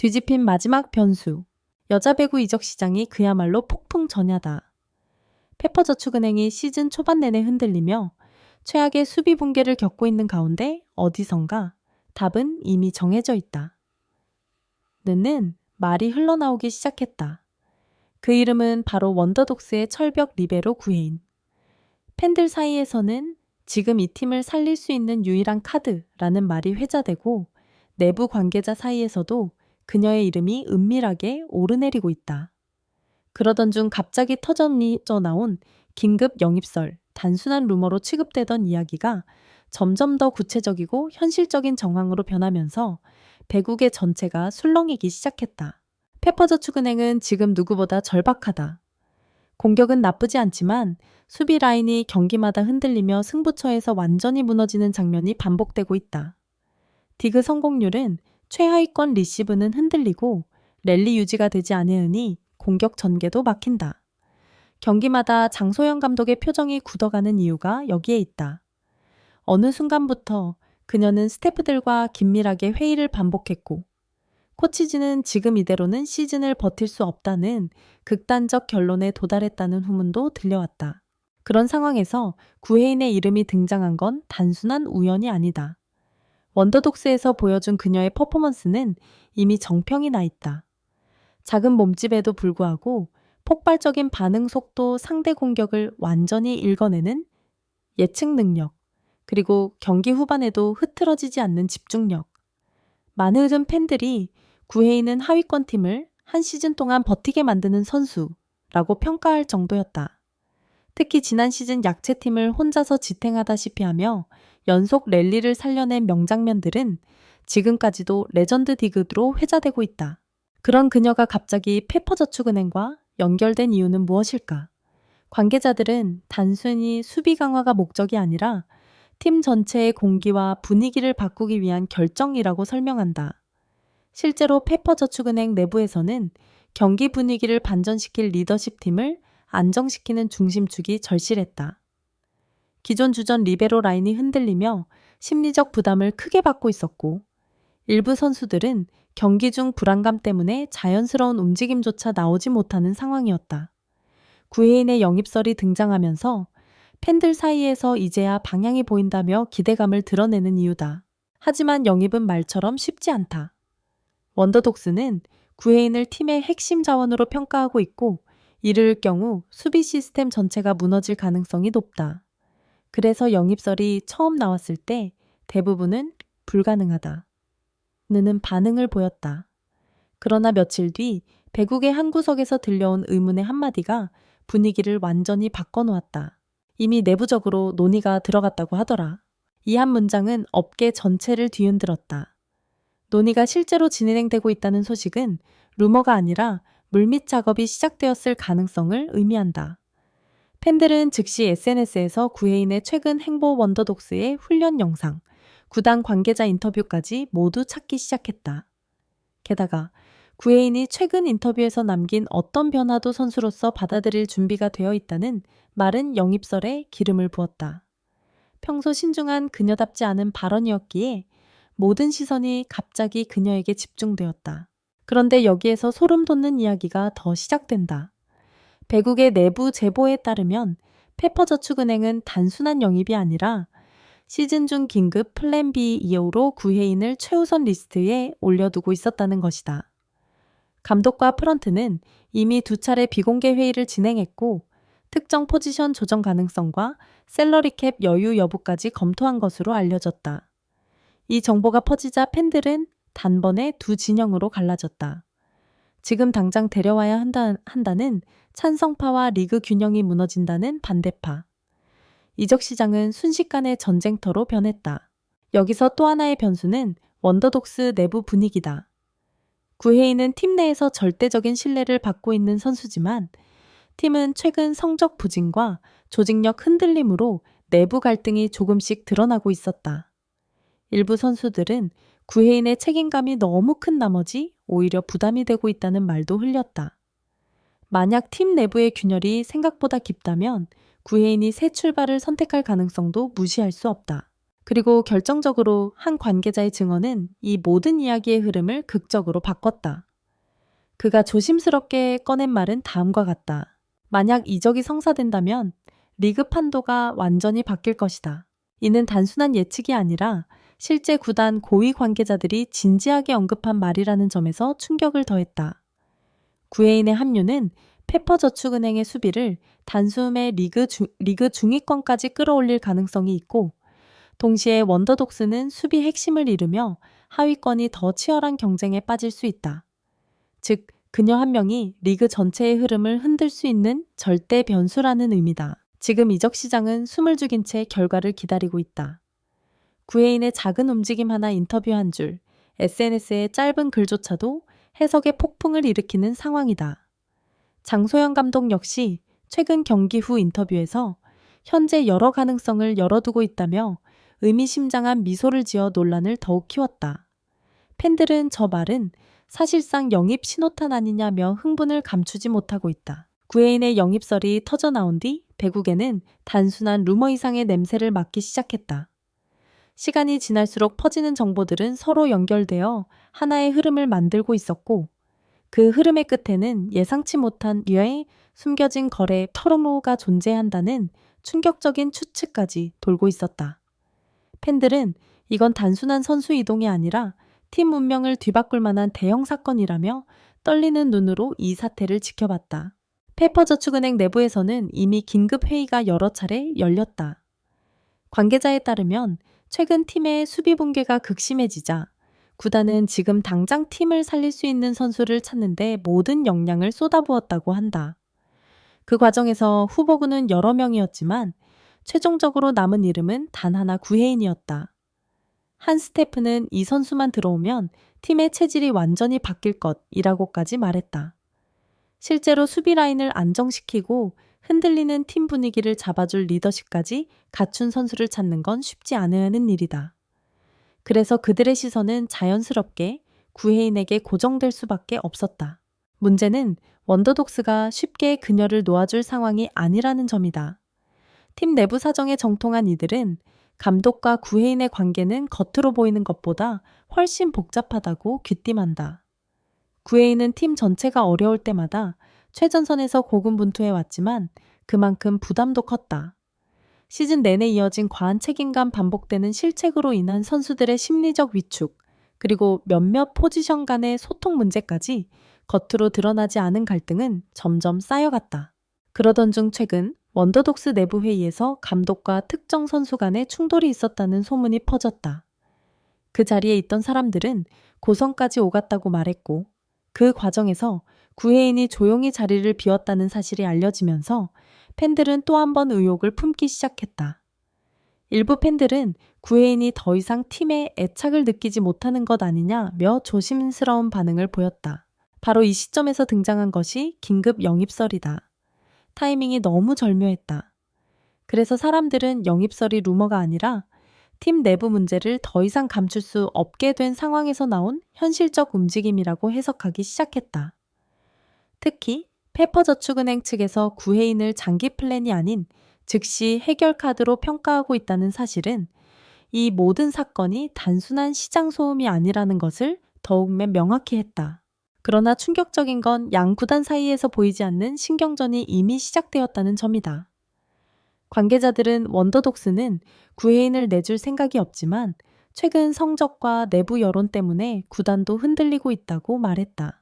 뒤집힌 마지막 변수. 여자 배구 이적 시장이 그야말로 폭풍 전야다. 페퍼저축은행이 시즌 초반 내내 흔들리며 최악의 수비 붕괴를 겪고 있는 가운데 어디선가 답은 이미 정해져 있다. 느는 말이 흘러나오기 시작했다. 그 이름은 바로 원더독스의 철벽 리베로 구혜인. 팬들 사이에서는 지금 이 팀을 살릴 수 있는 유일한 카드라는 말이 회자되고 내부 관계자 사이에서도 그녀의 이름이 은밀하게 오르내리고 있다. 그러던 중 갑자기 터져 나온 긴급 영입설, 단순한 루머로 취급되던 이야기가 점점 더 구체적이고 현실적인 정황으로 변하면서 배국의 전체가 술렁이기 시작했다. 페퍼저축은행은 지금 누구보다 절박하다. 공격은 나쁘지 않지만 수비 라인이 경기마다 흔들리며 승부처에서 완전히 무너지는 장면이 반복되고 있다. 디그 성공률은 최하위권 리시브는 흔들리고 랠리 유지가 되지 않으니 공격 전개도 막힌다. 경기마다 장소영 감독의 표정이 굳어가는 이유가 여기에 있다. 어느 순간부터 그녀는 스태프들과 긴밀하게 회의를 반복했고, 코치진은 지금 이대로는 시즌을 버틸 수 없다는 극단적 결론에 도달했다는 후문도 들려왔다. 그런 상황에서 구혜인의 이름이 등장한 건 단순한 우연이 아니다. 원더독스에서 보여준 그녀의 퍼포먼스는 이미 정평이 나 있다. 작은 몸집에도 불구하고 폭발적인 반응 속도 상대 공격을 완전히 읽어내는 예측 능력, 그리고 경기 후반에도 흐트러지지 않는 집중력. 많은 팬들이 구혜인은 하위권 팀을 한 시즌 동안 버티게 만드는 선수라고 평가할 정도였다. 특히 지난 시즌 약체팀을 혼자서 지탱하다시피 하며 연속 랠리를 살려낸 명장면들은 지금까지도 레전드 디그드로 회자되고 있다. 그런 그녀가 갑자기 페퍼저축은행과 연결된 이유는 무엇일까? 관계자들은 단순히 수비 강화가 목적이 아니라 팀 전체의 공기와 분위기를 바꾸기 위한 결정이라고 설명한다. 실제로 페퍼저축은행 내부에서는 경기 분위기를 반전시킬 리더십 팀을 안정시키는 중심축이 절실했다. 기존 주전 리베로 라인이 흔들리며 심리적 부담을 크게 받고 있었고 일부 선수들은 경기 중 불안감 때문에 자연스러운 움직임조차 나오지 못하는 상황이었다. 구혜인의 영입설이 등장하면서 팬들 사이에서 이제야 방향이 보인다며 기대감을 드러내는 이유다. 하지만 영입은 말처럼 쉽지 않다. 원더독스는 구혜인을 팀의 핵심 자원으로 평가하고 있고 이를 경우 수비 시스템 전체가 무너질 가능성이 높다. 그래서 영입설이 처음 나왔을 때 대부분은 불가능하다. 느는 반응을 보였다. 그러나 며칠 뒤 배국의 한 구석에서 들려온 의문의 한마디가 분위기를 완전히 바꿔놓았다. 이미 내부적으로 논의가 들어갔다고 하더라. 이 한 문장은 업계 전체를 뒤흔들었다. 논의가 실제로 진행되고 있다는 소식은 루머가 아니라 물밑 작업이 시작되었을 가능성을 의미한다. 팬들은 즉시 SNS에서 구혜인의 최근 행보 원더독스의 훈련 영상, 구단 관계자 인터뷰까지 모두 찾기 시작했다. 게다가 구혜인이 최근 인터뷰에서 남긴 어떤 변화도 선수로서 받아들일 준비가 되어 있다는 말은 영입설에 기름을 부었다. 평소 신중한 그녀답지 않은 발언이었기에 모든 시선이 갑자기 그녀에게 집중되었다. 그런데 여기에서 소름 돋는 이야기가 더 시작된다. 배국의 내부 제보에 따르면 페퍼저축은행은 단순한 영입이 아니라 시즌 중 긴급 플랜 B 이후로 구혜인을 최우선 리스트에 올려두고 있었다는 것이다. 감독과 프런트는 이미 두 차례 비공개 회의를 진행했고 특정 포지션 조정 가능성과 셀러리 캡 여유 여부까지 검토한 것으로 알려졌다. 이 정보가 퍼지자 팬들은 단번에 두 진영으로 갈라졌다. 지금 당장 데려와야 한다, 한다는 찬성파와 리그 균형이 무너진다는 반대파. 이적 시장은 순식간에 전쟁터로 변했다. 여기서 또 하나의 변수는 원더독스 내부 분위기다. 구혜인은 팀 내에서 절대적인 신뢰를 받고 있는 선수지만 팀은 최근 성적 부진과 조직력 흔들림으로 내부 갈등이 조금씩 드러나고 있었다. 일부 선수들은 구혜인의 책임감이 너무 큰 나머지 오히려 부담이 되고 있다는 말도 흘렸다. 만약 팀 내부의 균열이 생각보다 깊다면 구혜인이 새 출발을 선택할 가능성도 무시할 수 없다. 그리고 결정적으로 한 관계자의 증언은 이 모든 이야기의 흐름을 극적으로 바꿨다. 그가 조심스럽게 꺼낸 말은 다음과 같다. 만약 이적이 성사된다면 리그 판도가 완전히 바뀔 것이다. 이는 단순한 예측이 아니라 실제 구단 고위 관계자들이 진지하게 언급한 말이라는 점에서 충격을 더했다. 구혜인의 합류는 페퍼저축은행의 수비를 단숨에 리그, 중, 리그 중위권까지 끌어올릴 가능성이 있고 동시에 원더독스는 수비 핵심을 잃으며 하위권이 더 치열한 경쟁에 빠질 수 있다. 즉, 그녀 한 명이 리그 전체의 흐름을 흔들 수 있는 절대 변수라는 의미다. 지금 이적 시장은 숨을 죽인 채 결과를 기다리고 있다. 구혜인의 작은 움직임 하나 인터뷰 한 줄, SNS의 짧은 글조차도 해석의 폭풍을 일으키는 상황이다. 장소영 감독 역시 최근 경기 후 인터뷰에서 현재 여러 가능성을 열어두고 있다며 의미심장한 미소를 지어 논란을 더욱 키웠다. 팬들은 저 말은 사실상 영입 신호탄 아니냐며 흥분을 감추지 못하고 있다. 구혜인의 영입설이 터져 나온 뒤 배국에는 단순한 루머 이상의 냄새를 맡기 시작했다. 시간이 지날수록 퍼지는 정보들은 서로 연결되어 하나의 흐름을 만들고 있었고 그 흐름의 끝에는 예상치 못한 류의 숨겨진 거래 터로가 존재한다는 충격적인 추측까지 돌고 있었다. 팬들은 이건 단순한 선수 이동이 아니라 팀 운명을 뒤바꿀 만한 대형 사건이라며 떨리는 눈으로 이 사태를 지켜봤다. 페퍼저축은행 내부에서는 이미 긴급 회의가 여러 차례 열렸다. 관계자에 따르면 최근 팀의 수비 붕괴가 극심해지자 구단은 지금 당장 팀을 살릴 수 있는 선수를 찾는데 모든 역량을 쏟아부었다고 한다. 그 과정에서 후보군은 여러 명이었지만 최종적으로 남은 이름은 단 하나 구혜인이었다. 한 스태프는 이 선수만 들어오면 팀의 체질이 완전히 바뀔 것이라고까지 말했다. 실제로 수비 라인을 안정시키고 흔들리는 팀 분위기를 잡아줄 리더십까지 갖춘 선수를 찾는 건 쉽지 않은 일이다. 그래서 그들의 시선은 자연스럽게 구혜인에게 고정될 수밖에 없었다. 문제는 원더독스가 쉽게 그녀를 놓아줄 상황이 아니라는 점이다. 팀 내부 사정에 정통한 이들은 감독과 구혜인의 관계는 겉으로 보이는 것보다 훨씬 복잡하다고 귀띔한다. 구혜인은 팀 전체가 어려울 때마다 최전선에서 고군분투해 왔지만 그만큼 부담도 컸다. 시즌 내내 이어진 과한 책임감 반복되는 실책으로 인한 선수들의 심리적 위축, 그리고 몇몇 포지션 간의 소통 문제까지 겉으로 드러나지 않은 갈등은 점점 쌓여갔다. 그러던 중 최근 원더독스 내부 회의에서 감독과 특정 선수 간의 충돌이 있었다는 소문이 퍼졌다. 그 자리에 있던 사람들은 고성까지 오갔다고 말했고 그 과정에서 구혜인이 조용히 자리를 비웠다는 사실이 알려지면서 팬들은 또 한 번 의혹을 품기 시작했다. 일부 팬들은 구혜인이 더 이상 팀에 애착을 느끼지 못하는 것 아니냐며 조심스러운 반응을 보였다. 바로 이 시점에서 등장한 것이 긴급 영입설이다. 타이밍이 너무 절묘했다. 그래서 사람들은 영입설이 루머가 아니라 팀 내부 문제를 더 이상 감출 수 없게 된 상황에서 나온 현실적 움직임이라고 해석하기 시작했다. 특히 페퍼저축은행 측에서 구혜인을 장기 플랜이 아닌 즉시 해결 카드로 평가하고 있다는 사실은 이 모든 사건이 단순한 시장 소음이 아니라는 것을 더욱 명확히 했다. 그러나 충격적인 건 양 구단 사이에서 보이지 않는 신경전이 이미 시작되었다는 점이다. 관계자들은 원더독스는 구혜인을 내줄 생각이 없지만 최근 성적과 내부 여론 때문에 구단도 흔들리고 있다고 말했다.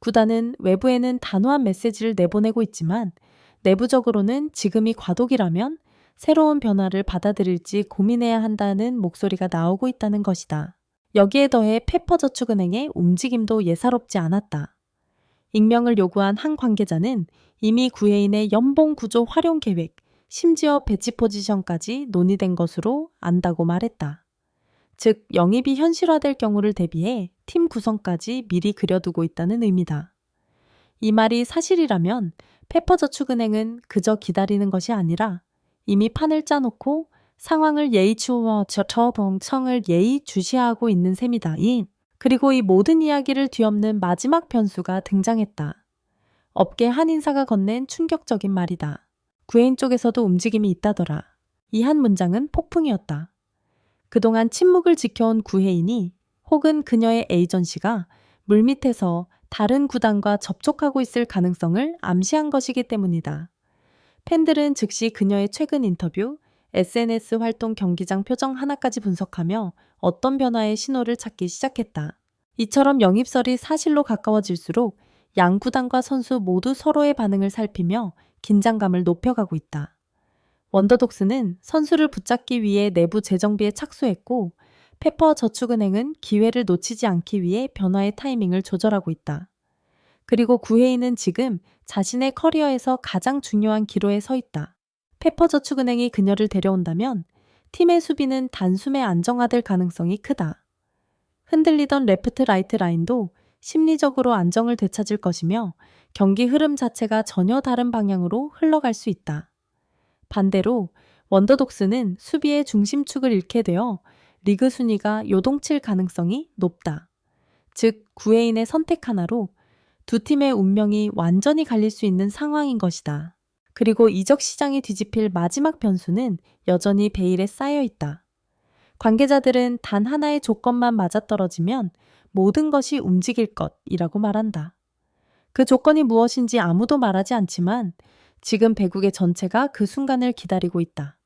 구단은 외부에는 단호한 메시지를 내보내고 있지만 내부적으로는 지금이 과도기라면 새로운 변화를 받아들일지 고민해야 한다는 목소리가 나오고 있다는 것이다. 여기에 더해 페퍼저축은행의 움직임도 예사롭지 않았다. 익명을 요구한 한 관계자는 이미 구혜인의 연봉 구조 활용 계획, 심지어 배치 포지션까지 논의된 것으로 안다고 말했다. 즉, 영입이 현실화될 경우를 대비해 팀 구성까지 미리 그려두고 있다는 의미다. 이 말이 사실이라면 페퍼저축은행은 그저 기다리는 것이 아니라 이미 판을 짜놓고 상황을 예의추어 저처봉청을 예의 주시하고 있는 셈이다. 이 그리고 이 모든 이야기를 뒤엎는 마지막 변수가 등장했다. 업계 한 인사가 건넨 충격적인 말이다. 구혜인 쪽에서도 움직임이 있다더라. 이 한 문장은 폭풍이었다. 그동안 침묵을 지켜온 구혜인이 혹은 그녀의 에이전시가 물밑에서 다른 구단과 접촉하고 있을 가능성을 암시한 것이기 때문이다. 팬들은 즉시 그녀의 최근 인터뷰, SNS 활동 경기장 표정 하나까지 분석하며 어떤 변화의 신호를 찾기 시작했다. 이처럼 영입설이 사실로 가까워질수록 양 구단과 선수 모두 서로의 반응을 살피며 긴장감을 높여가고 있다. 원더독스는 선수를 붙잡기 위해 내부 재정비에 착수했고 페퍼 저축은행은 기회를 놓치지 않기 위해 변화의 타이밍을 조절하고 있다. 그리고 구혜인은 지금 자신의 커리어에서 가장 중요한 기로에 서 있다. 페퍼저축은행이 그녀를 데려온다면 팀의 수비는 단숨에 안정화될 가능성이 크다. 흔들리던 레프트 라이트 라인도 심리적으로 안정을 되찾을 것이며 경기 흐름 자체가 전혀 다른 방향으로 흘러갈 수 있다. 반대로 원더독스는 수비의 중심축을 잃게 되어 리그 순위가 요동칠 가능성이 높다. 즉, 구회인의 선택 하나로 두 팀의 운명이 완전히 갈릴 수 있는 상황인 것이다. 그리고 이적 시장이 뒤집힐 마지막 변수는 여전히 베일에 쌓여 있다. 관계자들은 단 하나의 조건만 맞아떨어지면 모든 것이 움직일 것이라고 말한다. 그 조건이 무엇인지 아무도 말하지 않지만 지금 배국의 전체가 그 순간을 기다리고 있다.